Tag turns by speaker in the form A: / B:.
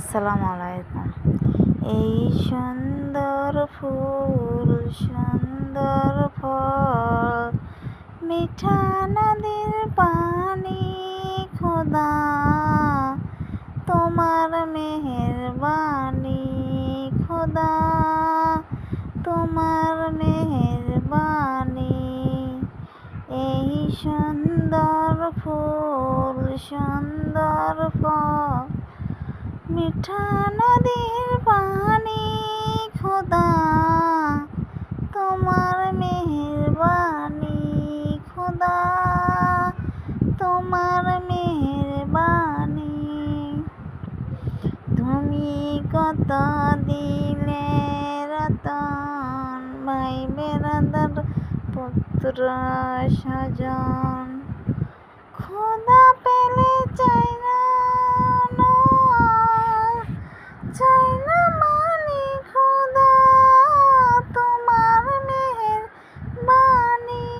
A: আসসালামু আলাইকুম। এই সুন্দর ফুল, সুন্দর ফল, মিঠা নদীর পানি, খোদা, তোমার মেহেরবানি, খোদা, তোমার মেহেরবানি। এই সুন্দর ফুল, সুন্দর ফল মিঠা নদীর পানি, খোদা। তোমার মেহেরবানি, খোদা। তোমার মেহেরবানি। তুমি কত দিলে রতন, ভাই বেরাদার পুত্র চাই